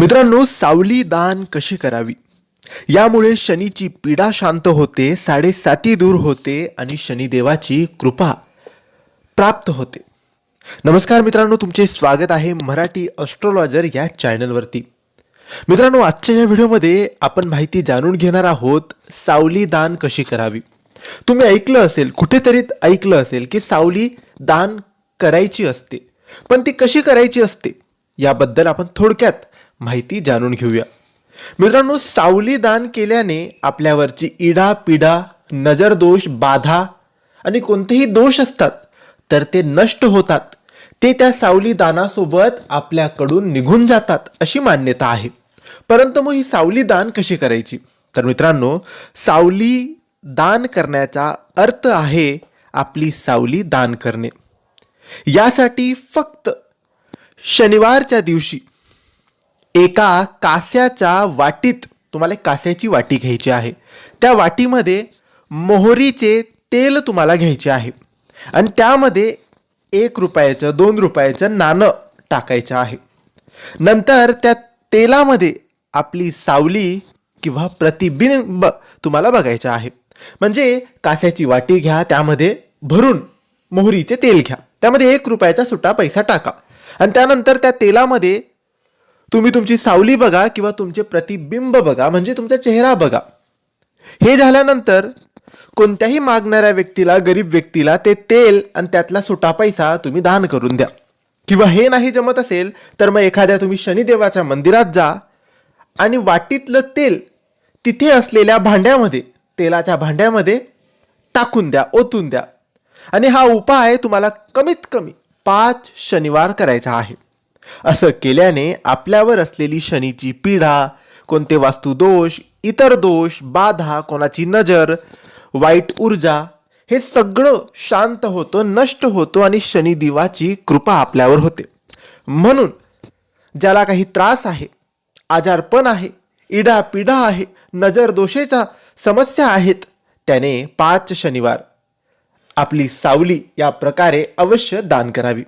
मित्रांनो सावली दान कशी करावी? यामुळे शनीची पीडा शांत होते साडेसाती दूर होते आणि शनिदेवाची कृपा प्राप्त होते. नमस्कार मित्रांनो तुमचे स्वागत आहे मराठी अस्ट्रोलॉजर या चॅनलवरती मित्रांनो आजच्या या व्हिडिओमध्ये आपण माहिती जाणून घेणार आहोत सावली दान कशी करावी? तुम्ही ऐकलं असेल कुठेतरी ऐकलं असेल की सावली दान करायची असते. पण ती कशी करायची असते? याबद्दल आपण थोडक्यात माहिती जाणून घेऊया. मित्रांनो सावली दान केल्याने आपल्यावरची इडा पिडा नजरदोष बाधा आणि कोणतेही दोष असतात तर ते नष्ट होतात. ते त्या सावली दानासोबत आपल्याकडून निघून जातात अशी मान्यता आहे. परंतु मग ही सावली दान कशी करायची? तर मित्रांनो सावली दान करण्याचा अर्थ आहे आपली सावली दान करणे. यासाठी फक्त शनिवारच्या दिवशी एका कास्याच्या वाटीत तुम्हाला एक कास्याची वाटी घ्यायची आहे. त्या वाटीमध्ये मोहरीचे तेल तुम्हाला घ्यायचे आहे. आणि त्यामध्ये एक रुपयाचं दोन रुपयाचं नाणं टाकायचं आहे. नंतर त्या तेलामध्ये आपली सावली किंवा प्रतिबिंब तुम्हाला बघायचं आहे. म्हणजे कास्याची वाटी घ्या त्यामध्ये भरून मोहरीचे तेल घ्या. त्यामध्ये एक रुपयाचा सुट्टा पैसा टाका. आणि त्यानंतर त्या तेलामध्ये तुम्ही तुमची सावली बघा किंवा तुमचे प्रतिबिंब बघा म्हणजे तुमचा चेहरा बघा. हे झाल्यानंतर कोणत्याही मागणाऱ्या व्यक्तीला गरीब व्यक्तीला ते तेल आणि त्यातला सुटा पैसा तुम्ही दान करून द्या. किंवा हे नाही जमत असेल तर मग एखाद्या तुम्ही शनिदेवाच्या मंदिरात जा आणि वाटीतलं तेल तिथे असलेल्या भांड्यामध्ये तेलाच्या भांड्यामध्ये टाकून द्या ओतून द्या. आणि हा उपाय तुम्हाला कमीत कमी पाच शनिवार करायचा आहे. असं केल्याने आपल्यावर असलेली शनीची पीडा कोणते वास्तुदोष इतर दोष बाधा कोणाची नजर वाईट ऊर्जा हे सगळं शांत होतं नष्ट होतो आणि शनिदेवाची कृपा आपल्यावर होते. म्हणून ज्याला काही त्रास आहे आजारपण आहे इडापिडा आहे नजर दोषेचा समस्या आहेत त्याने पाच शनिवार आपली सावली या प्रकारे अवश्य दान करावी.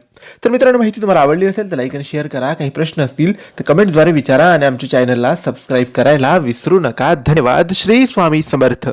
तर मित्रांनो माहिती तुम्हाला आवडली असेल तर लाईक आणि शेअर करा. काही प्रश्न असतील तर कमेंट्सद्वारे विचारा आणि आमच्या चॅनलला सबस्क्राईब करायला विसरू नका. धन्यवाद. श्री स्वामी समर्थ.